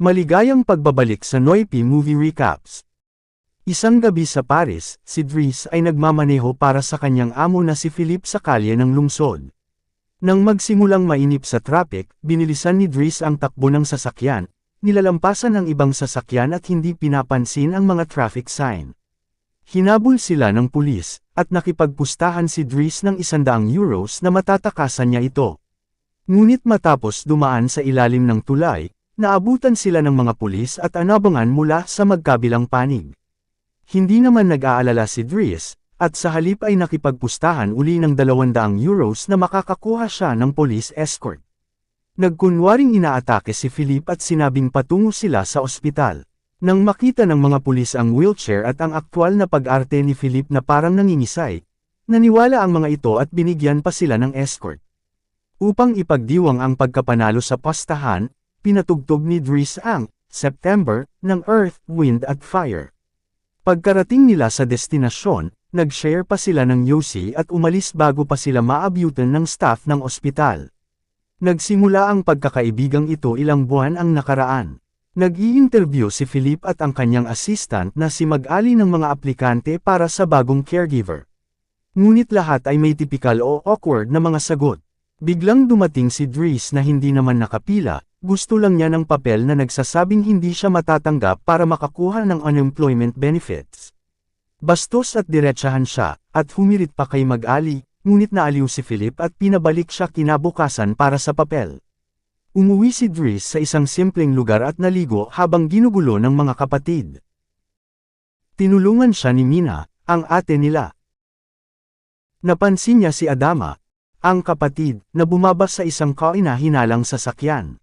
Maligayang pagbabalik sa Noipi Movie Recaps. Isang gabi sa Paris, si Dries ay nagmamaneho para sa kanyang amo na si Philip sa kalye ng lungsod. Nang magsimulang mainip sa traffic, binilisan ni Dries ang takbo ng sasakyan, nilalampasan ang ibang sasakyan at hindi pinapansin ang mga traffic sign. Hinabol sila ng pulis, at nakipagpustahan si Dries ng isandaang euros na matatakasan niya ito. Ngunit matapos dumaan sa ilalim ng tulay, naabutan sila ng mga pulis at anabangan mula sa magkabilang panig. Hindi naman nag-aalala si Dries, at sa halip ay nakipagpustahan uli ng 200 euros na makakakuha siya ng police escort. Nagkunwaring inaatake si Philip at sinabing patungo sila sa ospital. Nang makita ng mga pulis ang wheelchair at ang aktwal na pag-arte ni Philip na parang nangingisay, naniwala ang mga ito at binigyan pa sila ng escort. Upang ipagdiwang ang pagkapanalo sa pastahan, pinatugtog ni Dries ang September ng Earth, Wind at Fire. Pagkarating nila sa destinasyon, nag-share pa sila ng Yossi at umalis bago pa sila maabyutan ng staff ng ospital. Nagsimula ang pagkakaibigang ito ilang buwan ang nakaraan. Nag-i-interview si Philip at ang kanyang assistant na si mag-ali ng mga aplikante para sa bagong caregiver. Ngunit lahat ay may tipikal o awkward na mga sagot. Biglang dumating si Dries na hindi naman nakapila, gusto lang niya ng papel na nagsasabing hindi siya matatanggap para makakuha ng unemployment benefits. Bastos at diretsahan siya, at humirit pa kay mag-ali, ngunit naaliw si Philip at pinabalik siya kinabukasan para sa papel. Umuwi si Dries sa isang simpleng lugar at naligo habang ginugulo ng mga kapatid. Tinulungan siya ni Mina, ang ate nila. Napansin niya si Adama, ang kapatid, na bumaba sa isang kaina-hinalang sasakyan.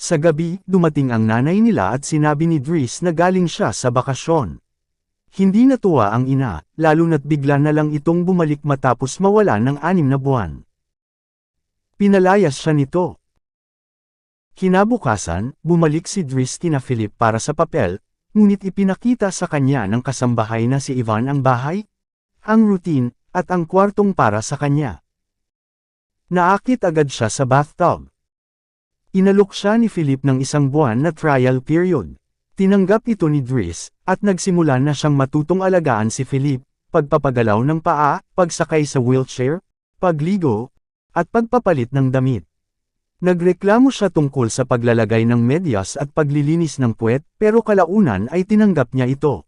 Sa gabi, dumating ang nanay nila at sinabi ni Dries na galing siya sa bakasyon. Hindi natuwa ang ina, lalo na't bigla na lang itong bumalik matapos mawala ng anim na buwan. Pinalayas siya nito. Kinabukasan, bumalik si Dries kina Philip para sa papel, ngunit ipinakita sa kanya ng kasambahay na si Ivan ang bahay, ang routine, at ang kwartong para sa kanya. Naakit agad siya sa bathtub. Inalok siya ni Philip ng isang buwan na trial period. Tinanggap ito ni Dries, at nagsimula na siyang matutong alagaan si Philip, pagpapagalaw ng paa, pagsakay sa wheelchair, pagligo, at pagpapalit ng damit. Nagreklamo siya tungkol sa paglalagay ng medyas at paglilinis ng puwet, pero kalaunan ay tinanggap niya ito.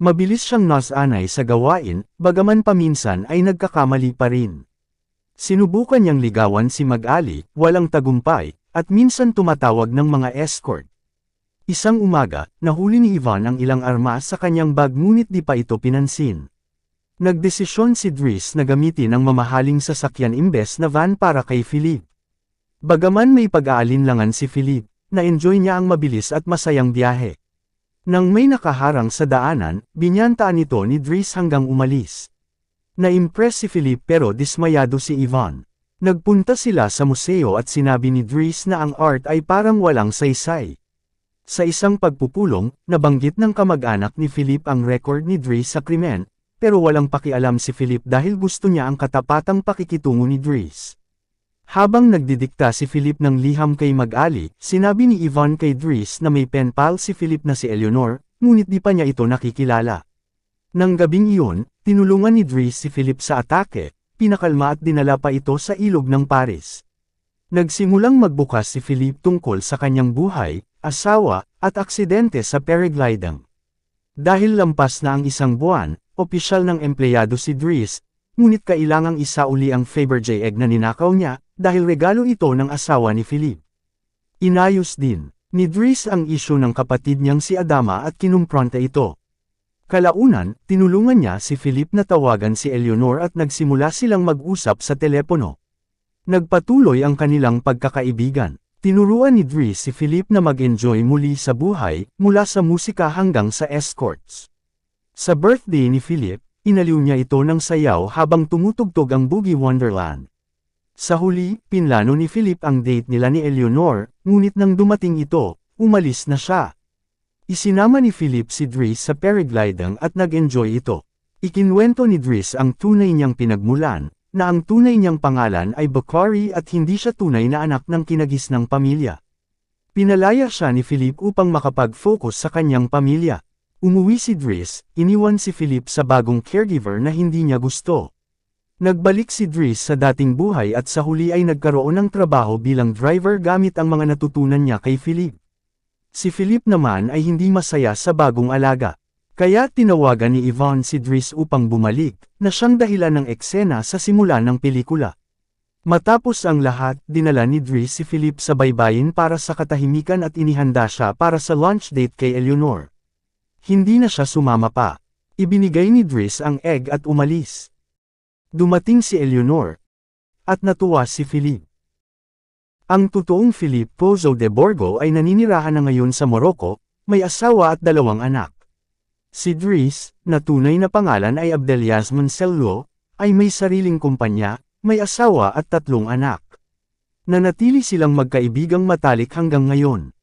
Mabilis siyang nasanay sa gawain, bagaman paminsan ay nagkakamali pa rin. Sinubukan niyang ligawan si Mag-ali, walang tagumpay, at minsan tumatawag ng mga escort. Isang umaga, nahuli ni Ivan ang ilang armas sa kanyang bag ngunit di pa ito pinansin. Nagdesisyon si Dries na gamitin ang mamahaling sasakyan imbes na van para kay Philip. Bagaman may pag-aalinlangan si Philip, na-enjoy niya ang mabilis at masayang biyahe. Nang may nakaharang sa daanan, binyantaan ito ni Dries hanggang umalis. Na-impress si Philip pero dismayado si Ivan. Nagpunta sila sa museo at sinabi ni Dries na ang art ay parang walang saysay. Sa isang pagpupulong, nabanggit ng kamag-anak ni Philip ang record ni Dries sa krimen, pero walang pakialam si Philip dahil gusto niya ang katapatang pakikitungo ni Dries. Habang nagdidikta si Philip ng liham kay Mag-ali, sinabi ni Ivan kay Dries na may pen pal si Philip na si Eleanor, ngunit di pa niya ito nakikilala. Nang gabing iyon, tinulungan ni Dries si Philip sa atake, pinakalma at dinala pa ito sa ilog ng Paris. Nagsimulang magbukas si Philip tungkol sa kanyang buhay, asawa, at aksidente sa paragliding. Dahil lampas na ang isang buwan, opisyal ng empleyado si Dries, ngunit kailangang isa uli ang Fabergé egg na ninakaw niya, dahil regalo ito ng asawa ni Philip. Inayos din, ni Dries ang isyu ng kapatid niyang si Adama at kinumpronta ito. Kalaunan, tinulungan niya si Philip na tawagan si Eleanor at nagsimula silang mag-usap sa telepono. Nagpatuloy ang kanilang pagkakaibigan. Tinuruan ni Dries si Philip na mag-enjoy muli sa buhay, mula sa musika hanggang sa escorts. Sa birthday ni Philip, inaliw niya ito ng sayaw habang tumutugtog ang Boogie Wonderland. Sa huli, pinlano ni Philip ang date nila ni Eleanor, ngunit nang dumating ito, umalis na siya. Isinama ni Philip si Dries sa paragliding at nag-enjoy ito. Ikinwento ni Dries ang tunay niyang pinagmulan, na ang tunay niyang pangalan ay Bakari at hindi siya tunay na anak ng kinagis ng pamilya. Pinalaya siya ni Philip upang makapag-focus sa kanyang pamilya. Umuwi si Dries, iniwan si Philip sa bagong caregiver na hindi niya gusto. Nagbalik si Dries sa dating buhay at sa huli ay nagkaroon ng trabaho bilang driver gamit ang mga natutunan niya kay Philip. Si Philip naman ay hindi masaya sa bagong alaga. Kaya tinawagan ni Yvonne si Dries upang bumalik, na siyang dahilan ng eksena sa simula ng pelikula. Matapos ang lahat, dinala ni Dries si Philip sa baybayin para sa katahimikan at inihanda siya para sa lunch date kay Eleanor. Hindi na siya sumama pa. Ibinigay ni Dries ang egg at umalis. Dumating si Eleanor. At natuwa si Philip. Ang totoong Philip Pozo de Borgo ay naninirahan na ngayon sa Morocco, may asawa at dalawang anak. Si Dries, na tunay na pangalan ay Abdelyazman Sello, ay may sariling kumpanya, may asawa at tatlong anak. Nanatili silang magkaibigang matalik hanggang ngayon.